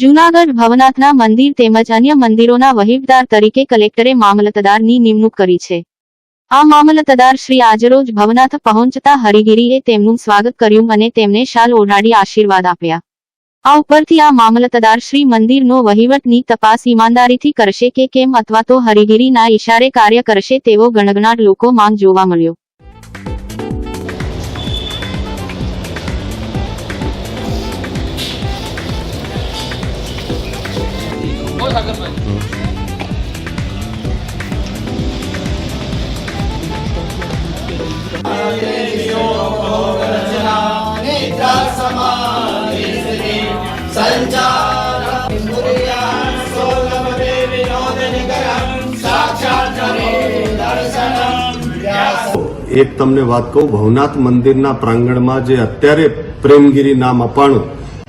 જૂનાગઢ ભવનાથના મંદિર તેમજ અન્ય મંદિરોના વહીવટદાર તરીકે કલેક્ટરે મામલતદારની નિમણૂક કરી છે. આ મામલતદાર શ્રી આજરોજ ભવનાથ પહોંચતા હરિગીરીએ તેમનું સ્વાગત કર્યું અને તેમને શાલ ઓઢાડી આશીર્વાદ આપ્યા. આ ઉપરથી આ મામલતદાર શ્રી મંદિરનો વહીવટની તપાસ ઈમાનદારીથી કરશે કે કેમ અથવા તો હરિગીરીના ઈશારે કાર્ય કરશે તેવો ગણગણાટ લોકો માંગ જોવા મળ્યો. એક તમને વાત કહું, ભવનાથ મંદિરના પ્રાંગણમાં જે અત્યારે પ્રેમગીરી નામ અપાણું,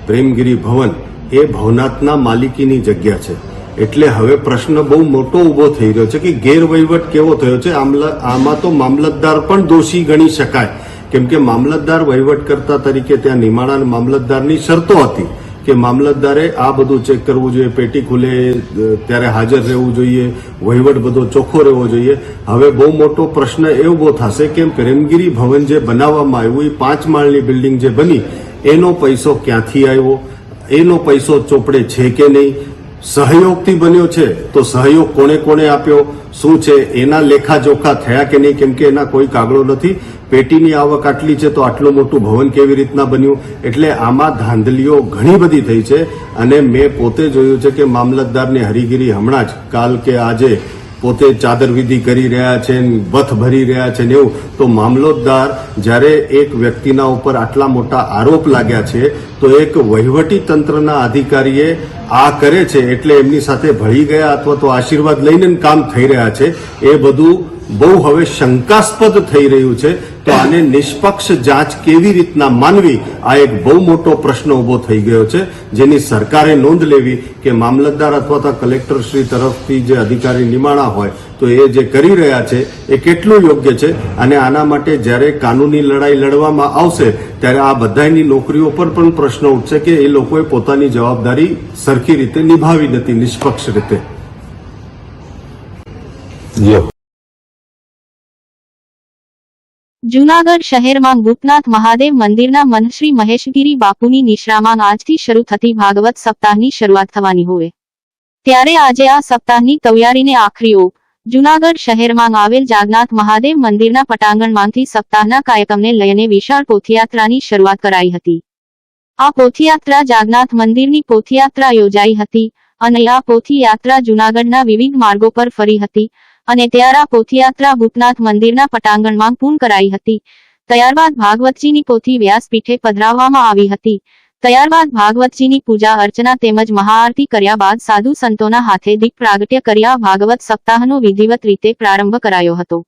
પ્રેમગીરી ભવન, એ ભવનાથના માલિકીની જગ્યા છે. એટલે હવે પ્રશ્ન બહુ મોટો ઊભો થઈ રહ્યો છે કે ગેરવહીવટ કેવો થયો છે? આમાં તો મામલતદાર પણ દોષી ગણી શકાય. કેમ કે મામલતદાર વહીવટકર્તા તરીકે ત્યાં નિમાણા મામલતદારની શરતો હતી કે મામલતદારે આ બધું ચેક કરવું જોઈએ, પેટી ખુલે ત્યારે હાજર રહેવું જોઈએ, વહીવટ બધો ચોખ્ખો રહેવો જોઈએ. હવે બહુ મોટો પ્રશ્ન એ ઊભો થશે કે પ્રેમગીરી ભવન જે બનાવવામાં આવ્યું એ પાંચ માળની બિલ્ડિંગ જે બની, એનો પૈસો ક્યાંથી આવ્યો? એનો પૈસો ચોપડે છે કે નહીં? સહયોગથી બન્યો છે, તો સહયોગ કોણે કોણે આપ્યો, શું છે, એના લેખાજોખા થયા કે નહીં, કેમ કે એના કોઈ કાગળો નથી. પેટીની આવક આટલી છે, તો આટલું મોટું ભવન કેવી રીતના બન્યું? એટલે આમાં ધાંધલીઓ ઘણી બધી થઈ છે, અને મેં પોતે જોયું છે કે મામલતદારની હરીગીરી હમણાં જ, કાલ કે આજે પોતે ચાદરવિધિ કરી રહ્યા છે બથ ભરી રહ્યા છે ને એવું. તો મામલતદાર જ્યારે એક વ્યક્તિના ઉપર આટલા મોટા આરોપ લાગ્યા છે, તો એક વહીવટી તંત્રના અધિકારીએ આ કરે છે એટલે એમની સાથે ભળી ગયા અથવા તો આશીર્વાદ લઈને કામ થઈ રહ્યા છે. એ બધું બહુ હવે શંકાસ્પદ થઈ રહ્યું છે તો આને નિષ્પક્ષ જાંચ કેવી રીતના માનવી? આ એક બહુ મોટો પ્રશ્ન ઊભો થઈ ગયો છે. જેની સરકારે નોંધ લેવી કે મામલતદાર અથવા તો કલેક્ટર શ્રી તરફથી જે અધિકારી નિમાણા હોય તો એ જે કરી રહ્યા છે, એ કેટલું યોગ્ય છે? અને આના માટે જ્યારે કાનૂની લડાઈ લડવામાં આવશે, ત્યારે આ બધાની નોકરીઓ પર પણ પ્રશ્ન ઉઠશે કે એ લોકોએ પોતાની જવાબદારી સરખી રીતે નિભાવી નથી, નિષ્પક્ષ રીતે. જૂનાગઢ શહેરમાં ગુપ્તનાથ મહાદેવ મંદિરના મનશ્રી મહેશગીરી બાપુની નિશ્રામાં આજથી શરૂ થતી ભાગવત સપ્તાહની શરૂઆત થવાની હોય ત્યારે આજે આ સપ્તાહની તૈયારીને આખરી ઓપ. જૂનાગઢ શહેરમાં આવેલ જાગનાથ મહાદેવ મંદિરના પટાંગણમાંથી સપ્તાહના કાર્યક્રમને લઈને વિશાળ પોથયાત્રાની શરૂઆત કરાઈ હતી. આ પોથયાત્રા જાગનાથ મંદિરની પોથયાત્રા યોજાઈ હતી અને આ પોથયાત્રા જૂનાગઢના વિવિધ માર્ગો પર ફરી હતી. અને ત્યારા પોથયાત્રા ભૂતનાથ મંદિરના પટાંગણમાં પૂર્ણ કરાઈ હતી. ત્યારબાદ ભાગવતજીની પોથી વ્યાસપીઠે પધરાવવામાં આવી હતી. ત્યારબાદ ભાગવતજીની પૂજા અર્ચના તેમજ મહાઆરતી કર્યા બાદ સાધુ સંતોના હાથે દીપ પ્રાગટ્ય કર્યા ભાગવત સપ્તાહનો વિધિવત રીતે પ્રારંભ કરાયો હતો.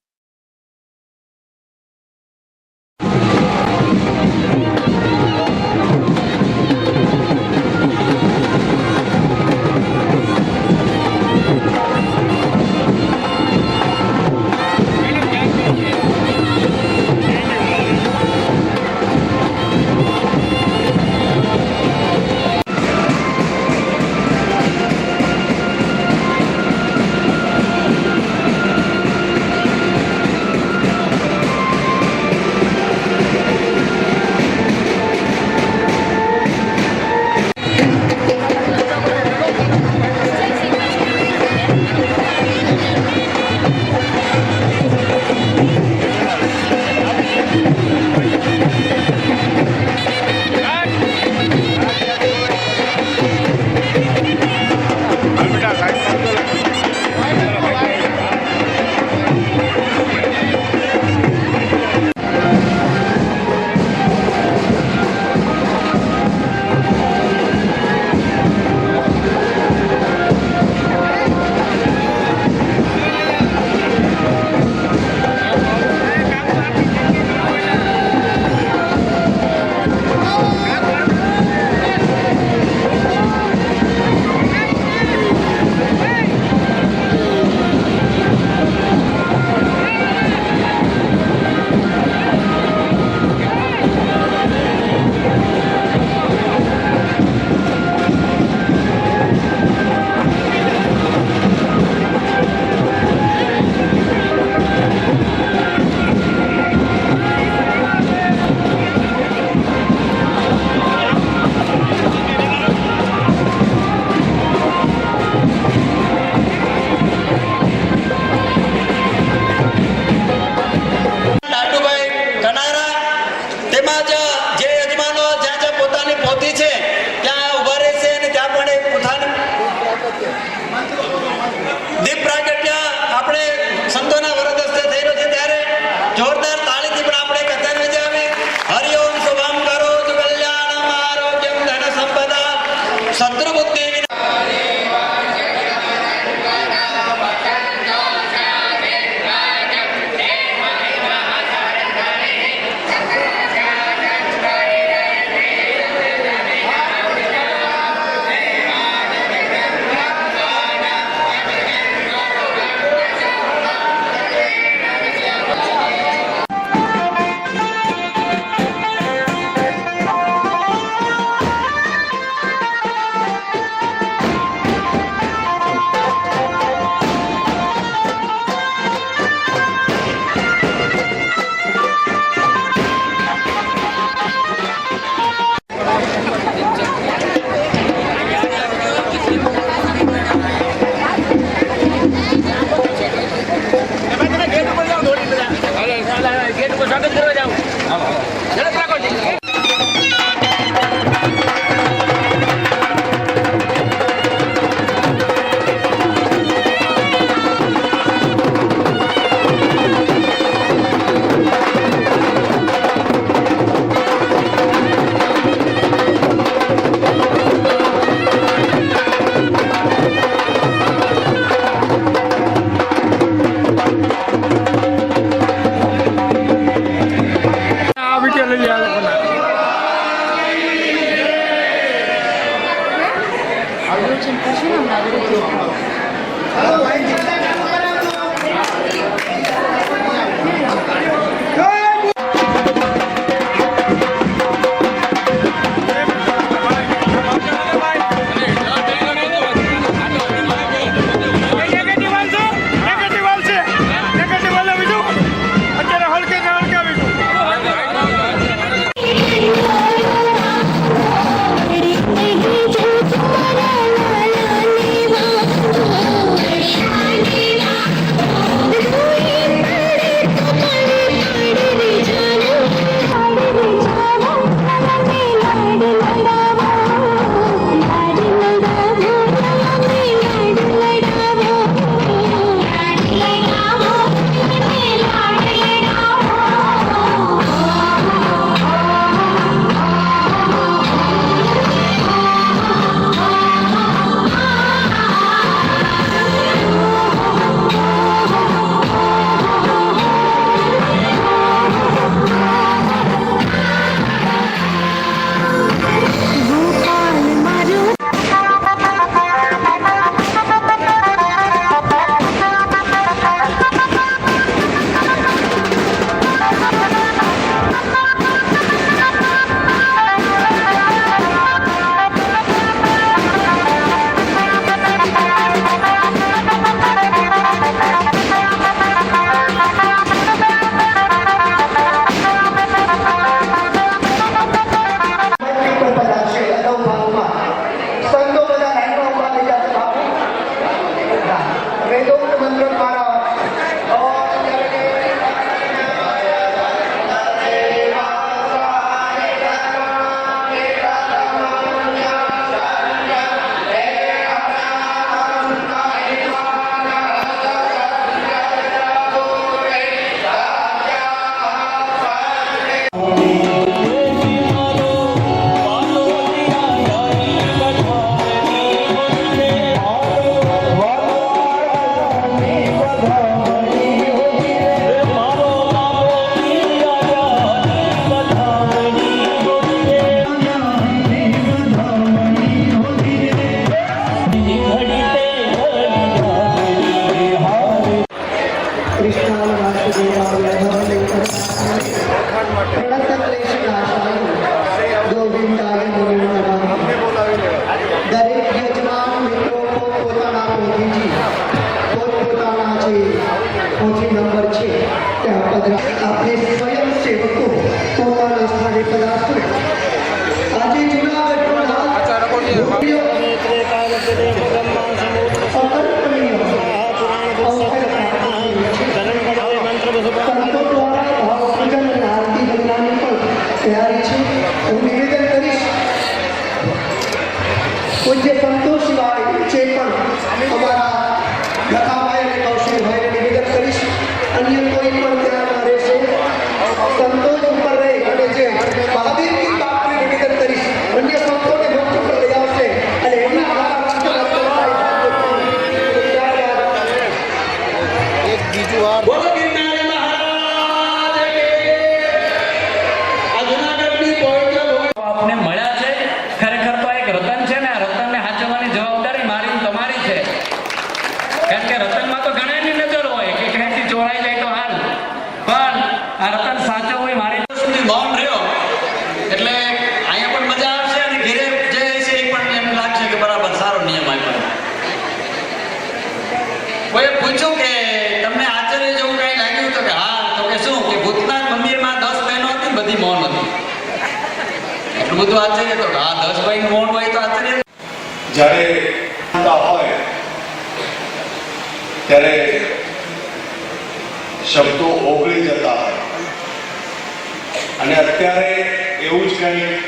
concentration on another એટલું તો આશ્ચર્ય તો આ દસ ભાઈ કોણ હોય તો આશ્ચર્ય. જ્યારે હોય, ત્યારે શબ્દો ઓગળી જતા હોય. અને અત્યારે એવું જ કંઈ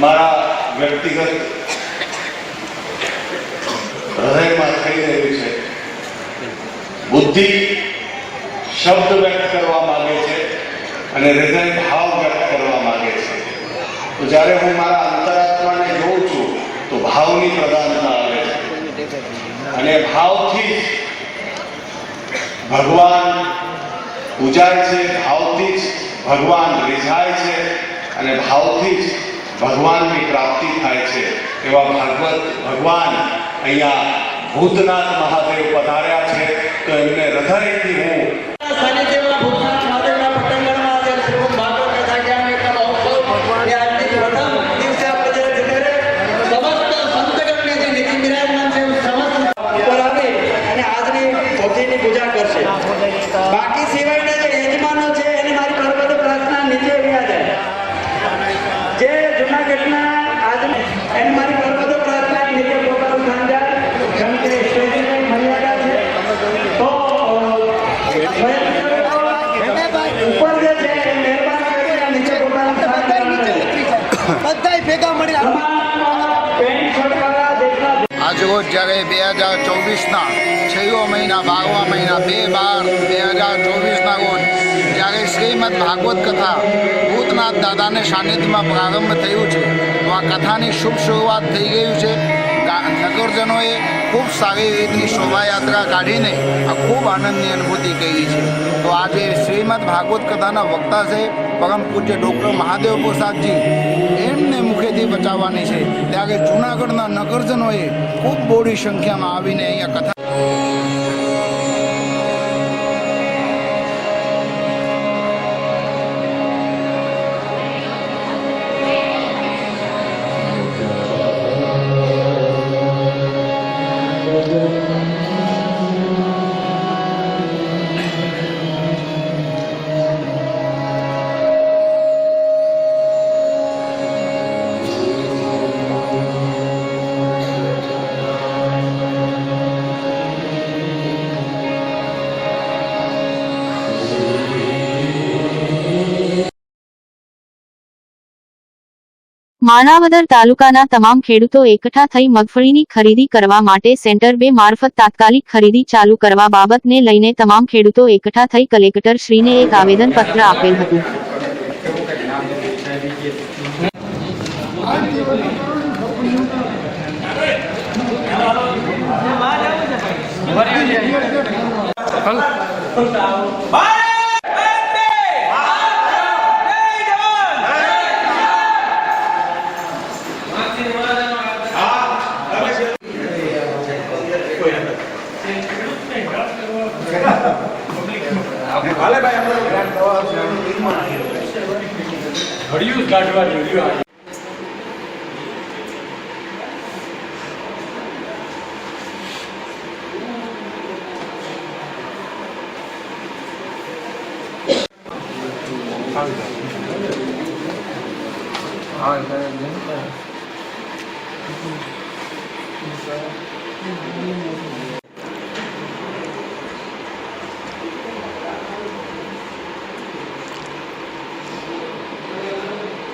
મારા વ્યક્તિગત હૃદયમાં થઈ રહ્યું છે. બુદ્ધિ શબ્દ વ્યક્ત કરવા માંગે છે અને હૃદય ભાવ વ્યક્ત કરવા માંગે છે તો જ્યારે હું મારા અંતરાત્માને જોઉં છું, તો ભાવની પ્રધાનતા આવે છે. અને ભાવથી જ ભગવાન પૂજાય છે, ભાવથી જ ભગવાન રીઝાય છે, અને ભાવથી જ ભગવાનની પ્રાપ્તિ થાય છે. એવા ભાગવત ભગવાન અહીંયા ભૂતનાથ મહાદેવ પધાર્યા છે, તો એમને હૃદયથી હું સાનિધ્યમાં ભૂતનાથ મહાદેવના પતંગરમાં આજે શ્રીમદ ભાગવત કથા જ્ઞાન એકમ અવસર એ આજની પ્રથમ દિવસે આપણે જે જયારે સમસ્ત સંતગણને જે નીતિ બિરાજમાન છે એવું સમસ્ત ઉપર આવે અને આજની પોથીની પૂજા કરશે બાકી સિવાયના જે યજમાનો છે એને મારી પર્વત પ્રાર્થના નીચે વ્યા જાય જે જૂનાગઢના આજની એને મારી પર્વત પ્રાર્થના નીચે પોતાનું સ્થાન જાય જેમ કે સ્ટેજની મર્યાદા છે તો ઉપર જે છે એ મહેરબાન કરીને આ નીચે પોતાનું સ્થાન જાય. બધાય ભેગા મળી પેન્ટ શર્ટવાળા દેશના આજરોજ જ્યારે બે હજાર ચોવીસના છેલ્લો મહિના, બારમા મહિના, બે બાર બે હજાર ચોવીસના રોજ જ્યારે શ્રીમદ ભાગવત કથા ભૂતનાથ દાદાને સાનિધ્યમાં પ્રારંભ થયું છે, તો આ કથાની શુભ શરૂઆત થઈ ગયું છે. નગરજનોએ ખૂબ સારી રીતની શોભાયાત્રા કાઢીને આ ખૂબ આનંદની અનુભૂતિ કરી છે. તો આજે શ્રીમદ ભાગવત કથાના વક્તા છે પરમ પૂજ્ય ડૉક્ટર મહાદેવ પ્રસાદજી. એમને મુખેથી બચાવવાની છે. આગળ જૂનાગઢના નગરજનોએ ખૂબ બોડી સંખ્યામાં આવીને અહીંયા કથા માણાવદર તાલુકાના તમામ ખેડૂતો એકઠા થઈ મગફળીની ખરીદી કરવા માટે સેન્ટર બે મારફત તાત્કાલિક ખરીદી ચાલુ કરવા બાબતને લઈને તમામ ખેડૂતો એકઠા થઈ કલેક્ટર શ્રીને એક આવેદન પત્ર આપેલ હતું Bye. ફળિયું જ કાઢવા જોયું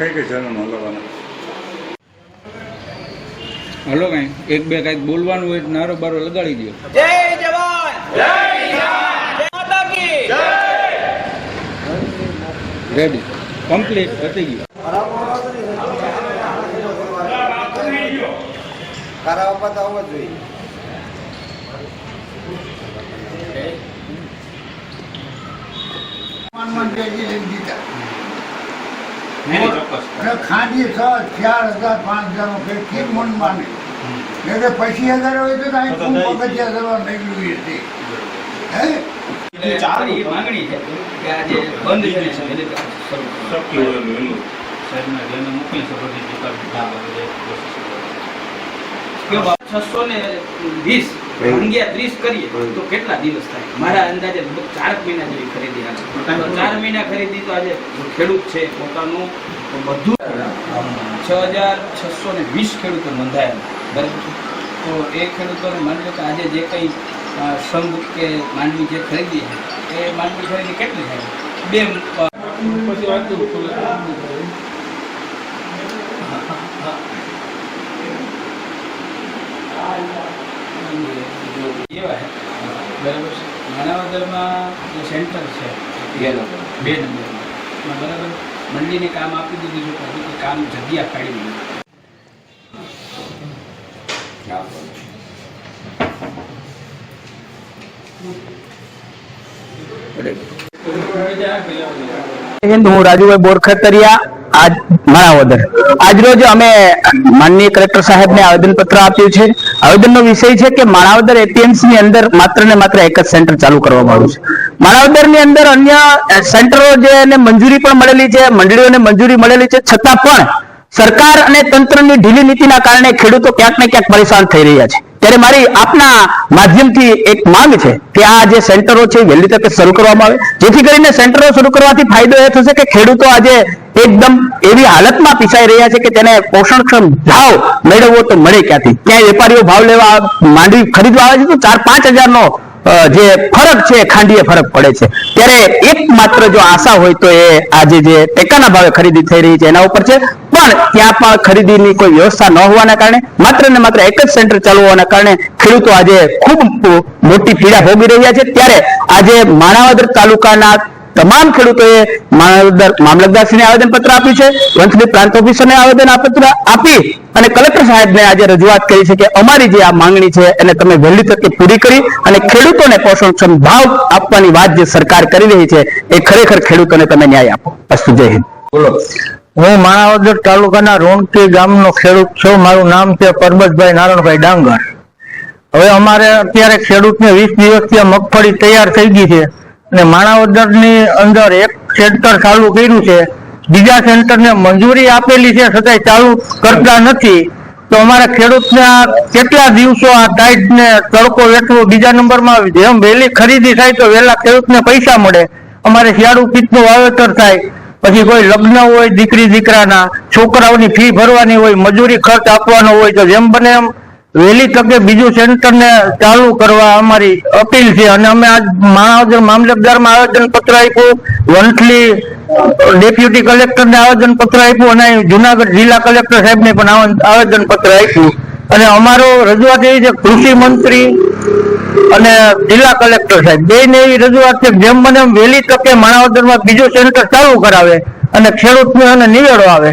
કઈ કઈ ચેનલ હલો કઈ એક બે કંઈક બોલવાનું હોય નારો બારો લગાડી દો જય જવાન! જય માતા કી રેડી કમ્પ્લીટ થઈ ગયું. અને ખાંડી છ ચાર હજાર પાંચ હજાર રૂપિયા કેમ મન માને? એટલે પછી હજાર હોય તો અહીં ખૂબ પગથિયા કરવા નીકળવી હતી હે? ચાર માંગણી છે. કે આજે બંધ છે. સાહેબના મોકલી શકો છો છસો ને વીસ. ભાંગ્યા ત્રીસ કરીએ તો કેટલા દિવસ થાય? મારા અંદાજે લગભગ ચાર મહિના જેવી ખરીદી હાલે ચાર મહિના ખરીદી તો આજે ખેડૂત છે પોતાનું બધું છ હજાર છસો ને વીસ ખેડૂતો નોંધાયેલા. બરાબર તો એ ખેડૂતોને માની લો કે આજે જે કંઈ સંઘ કે માંડવી જે ખરીદી છે એ માંડવી ખરીદી કેટલી થાય? બે પછી વાત કરું થોડું. જો એવા છે બરાબર છે માણાવદરમાં જે સેન્ટર છે બે નંબર બે નંબરમાં. બરાબર? મંડીને કામ આપી દીધું છે પછી હજી કામ જગ્યા કાઢી દીધું. હિન્દ હું રાજુભાઈ બોરખતરિયા આજ માણાવદર. આજરોજ અમે માનનીય કલેક્ટર સાહેબને આવેદનપત્ર આપ્યું છે. આવેદનનો વિષય છે કે માણાવદર એપીએમસી ની અંદર માત્ર ને માત્ર એક જ સેન્ટર ચાલુ કરવામાં આવ્યું છે. માણાવદરની અંદર અન્ય સેન્ટરો એને મંજૂરી પણ મળેલી છે, મંડળીઓને મંજૂરી મળેલી છે. છતાં પણ સરકાર અને તંત્રની ઢીલી નીતિના કારણે ખેડૂતો ક્યાંક ને ક્યાંક પરેશાન થઈ રહ્યા છે. ત્યારે મારી આપના માધ્યમથી એક માંગ છે કે આ જે સેન્ટરો છે વહેલી તકે શરૂ કરવામાં આવે. જેથી કરીને સેન્ટરો શરૂ કરવાથી ફાયદો એ થશે કે ખેડૂતો આજે એકદમ એવી હાલતમાં પીસાઈ રહ્યા છે કે તેને પોષણક્ષમ ભાવ મેળવવો તો મળે ક્યાંથી. ક્યાંય વેપારીઓ ભાવ લેવા માંડવી ખરીદવા આવે છે, તો ચાર પાંચ હજારનો જે ફરક છે ખાંડીએ ફરક પડે છે. ત્યારે એકમાત્ર જો આશા હોય તો એ આજે જે ટેકાના ભાવે ખરીદી થઈ રહી છે, એના ઉપર છે. પણ ત્યાં પણ ખરીદીની કોઈ વ્યવસ્થા ન હોવાના કારણે, માત્ર ને માત્ર એક જ સેન્ટર ચાલુ હોવાના કારણે ખેડૂતો આજે ખૂબ મોટી પીડા ભોગવી રહ્યા છે. ત્યારે આજે માણાવદર તાલુકાના તમામ ખેડૂતોએ મામલતદાર મામલતદારશ્રીને આવેદનપત્ર આપ્યું છે. વંથલી પ્રાંત ઓફિસરને આવેદન પત્ર આપી અને કલેક્ટર સાહેબને આજે રજૂઆત કરી છે કે અમારી જે આ માંગણી છે એને તમે વહેલી તકે પૂરી કરી અને ખેડૂતોને પોષણક્ષમ ભાવ આપવાની વાત જે સરકાર કરી રહી છે એ ખરેખર ખેડૂતોને તમે ન્યાય આપો. અસ્તુ જય હિન્દ. હું માણાવદર તાલુકાના રોણકી ગામનો ખેડૂત છું. મારું નામ છે પરબતભાઈ નારણભાઈ ડાંગર. હવે અમારે અત્યારે ખેડૂતને વીસ દિવસથી મગફળી તૈયાર થઈ ગઈ છે. અને માણાવદરની અંદર એક સેન્ટર ચાલુ કર્યું છે. બીજા સેન્ટરને મંજૂરી આપેલી છે છતાંય ચાલુ કરતા નથી. તો અમારા ખેડૂતના કેટલા દિવસો આ ટાઈટ ને તડકો વેઠવો? બીજા નંબરમાં જેમ વહેલી ખરીદી થાય તો વહેલા ખેડૂતને પૈસા મળે. અમારે શિયાળુ પિત્તનું વાવેતર થાય. પછી કોઈ લગ્ન હોય, દીકરી દીકરાના, છોકરાઓની ફી ભરવાની હોય, મજૂરી ખર્ચ આપવાનો હોય, તો જેમ બને એમ વહેલી તકે બીજું સેન્ટરને ચાલુ કરવા અમારી અપીલ છે અને અમે આજ માણાવદર મામલતદારમાં આવેદન પત્ર આપ્યું, વંથલી ડેપ્યુટી કલેક્ટરને આવેદન પત્ર આપ્યું અને જુનાગઢ જિલ્લા કલેક્ટર સાહેબને પણ આવેદન પત્ર આપ્યું. અને અમારો રજૂઆત એવી છે, કૃષિ મંત્રી અને જિલ્લા કલેક્ટર સાહેબ બેને એવી રજૂઆત છે જેમ એમ વહેલી તકે માણાવદરમાં બીજું સેન્ટર ચાલુ કરાવે અને ખેડૂતને નિવેડો આવે.